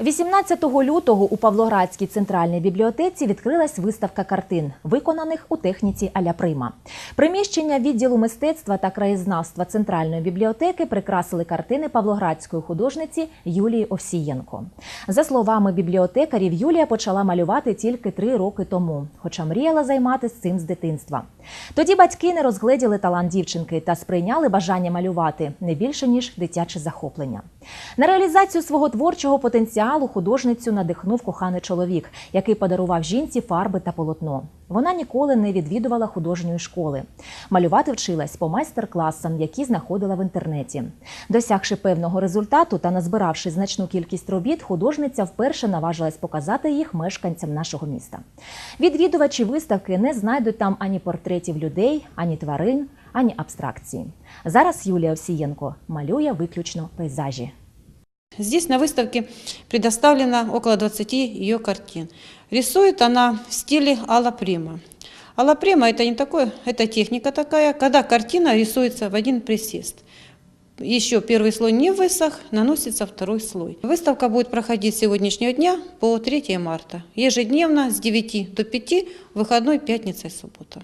18 лютого у Павлоградській центральній бібліотеці відкрилась виставка картин, виконаних у техніці аля прима. Приміщення відділу мистецтва та краєзнавства центральної бібліотеки прикрасили картини павлоградської художниці Юлії Овсієнко. За словами бібліотекарів, Юлія почала малювати тільки три роки тому, хоча мріяла займатися цим з дитинства. Тоді батьки не розгледіли талант дівчинки та сприйняли бажання малювати не більше ніж дитяче захоплення. На реалізацію свого творчого потенціалу художницю надихнув коханий чоловік, який подарував жінці фарби та полотно. Вона ніколи не відвідувала художньої школи. Малювати вчилась по майстер-класам, які знаходила в інтернеті. Досягши певного результату та назбиравши значну кількість робіт, художниця вперше наважилась показати їх мешканцям нашого міста. Відвідувачі виставки не знайдуть там ані портретів людей, ані тварин, ані абстракції. Зараз Юлія Овсієнко малює виключно пейзажі. Здесь на выставке предоставлено около 20 ее картин. Рисует она в стиле Алла Прима. Алла Прима это не такое, это техника такая, когда картина рисуется в один присест. Еще первый слой не высох, наносится второй слой. Выставка будет проходить с сегодняшнего дня по 3 марта. Ежедневно с 9 до 5, выходной пятница и суббота.